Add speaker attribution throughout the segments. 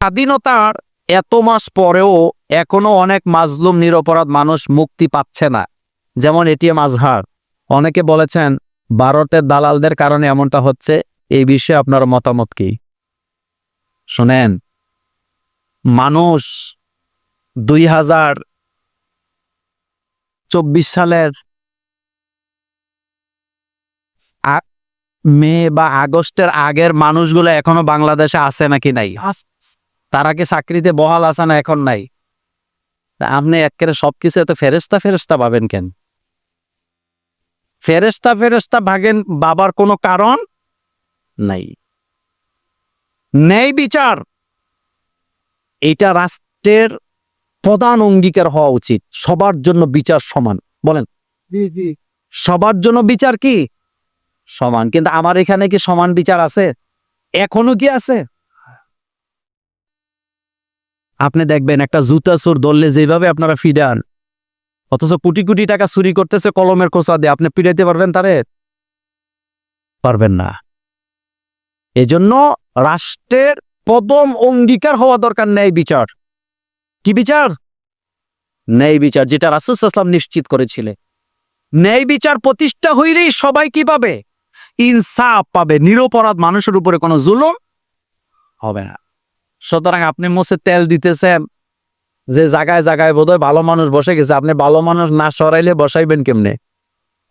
Speaker 1: স্বাধীনতার এত মাস পরেও এখনও অনেক মাজলুম, নিরপরাধ মানুষ মুক্তি পাচ্ছে না। যেমন এটিএম আজহার। অনেকে বলেছেন, ভারতের দালালদের কারণে এমনটা হচ্ছে। এই বিষয়ে আপনার মতামত কি? শোনেন, মানুষ দুই হাজার চব্বিশ সালের মে বা আগস্টের আগের মানুষগুলো এখনও বাংলাদেশে আছে নাকি নাই? তারা কি চাকরিতে বহাল আছে না এখন নাই। আপনি একেবারে সবকিছু এত ফেরেস্তা ফেরেস্তা পাবেন কেন? ফেরেস্তা ফেরেস্তা ভাগেন বাবার কোনো কারণ নাই। ন্যায় বিচার এটা রাষ্ট্রের প্রধান অঙ্গীকার হওয়া উচিত। সবার জন্য বিচার সমান বলেন। সবার জন্য বিচার কি? সমান। কিন্তু আমার এখানে কি সমান বিচার আছে? এখনও কি আছে? আপনি দেখবেন একটা জুতা চোর ধরলে যেভাবে আপনারা ফিডান, অথচ কোটি কোটি টাকা চুরি করতেছে কলমের কোচা দিয়ে। আপনি পিড়াইতে পারবেন তারে? পারবেন না। এজন্য রাষ্ট্রের প্রথম অঙ্গীকার হওয়া দরকার ন্যায় বিচার। কি বিচার? ন্যায় বিচার, যেটা রাসুসাল্লাম নিশ্চিত করেছিলেন। ন্যায় বিচার প্রতিষ্ঠা হইলেই সবাই কি পাবে? ইনসাফ পাবে। নিরপরাধ মানুষের উপরে কোনো জুলুম হবে না। সুতরাং আপনি মোসে তেল দিতেছেন, যে জায়গায় জায়গায় বোধহয় ভালো মানুষ বসে গেছে, আপনি ভালো মানুষ না সরাইলে বসাইবেন কেমনে?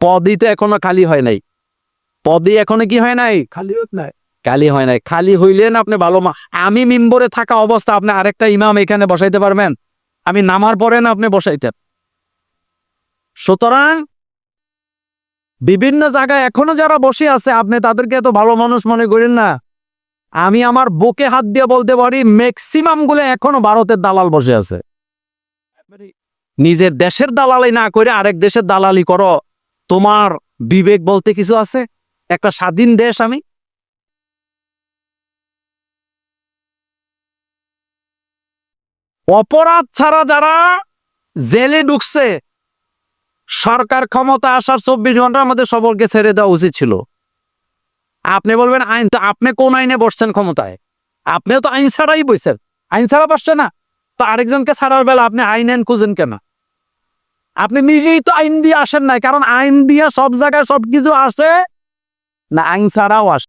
Speaker 1: পদই তো এখনও খালি হয় নাই। পদই এখনও কি হয় নাই? খালি নাই। খালি হয় নাই। খালি হইলেন আপনি ভালো আমি মিম্বরে থাকা অবস্থা, আপনি আরেকটা ইমাম এখানে বসাইতে পারবেন? আমি নামার পরে না আপনি বসাইতেন? সুতরাং বিভিন্ন জায়গায় এখনও যারা বসে আছে, আপনি তাদেরকে এত ভালো মানুষ মনে করেন না? আমি আমার বুকে হাত দিয়ে বলতে পারি ম্যাক্সিমামগুলো এখনও ভারতের দালাল বসে আছে। নিজের দেশের দালালি না করে আরেক দেশের দালালি করো, তোমার বিবেক বলতে কিছু আছে? একটা স্বাধীন দেশ আমি। অপরাধ ছাড়া যারা জেলে ঢুকছে, সরকার ক্ষমতা আসার চব্বিশ ঘণ্টার মধ্যে সবরকে ছেড়ে দেওয়া উচিত ছিল। আপনি বলবেন আইন, তো আপনি কোন আইনে বসছেন ক্ষমতায়? আপনিও তো আইন ছাড়াই বসছেন আইন ছাড়া বসছে না। তো আরেকজনকে ছাড়ার বেলা আপনি আইন আইন খুঁজেন কেন? আপনি নিজেই তো আইন দিয়ে আসেন নাই, কারণ আইন দিয়ে সব জায়গায় সবকিছু আসে না, আইন ছাড়াও আসে।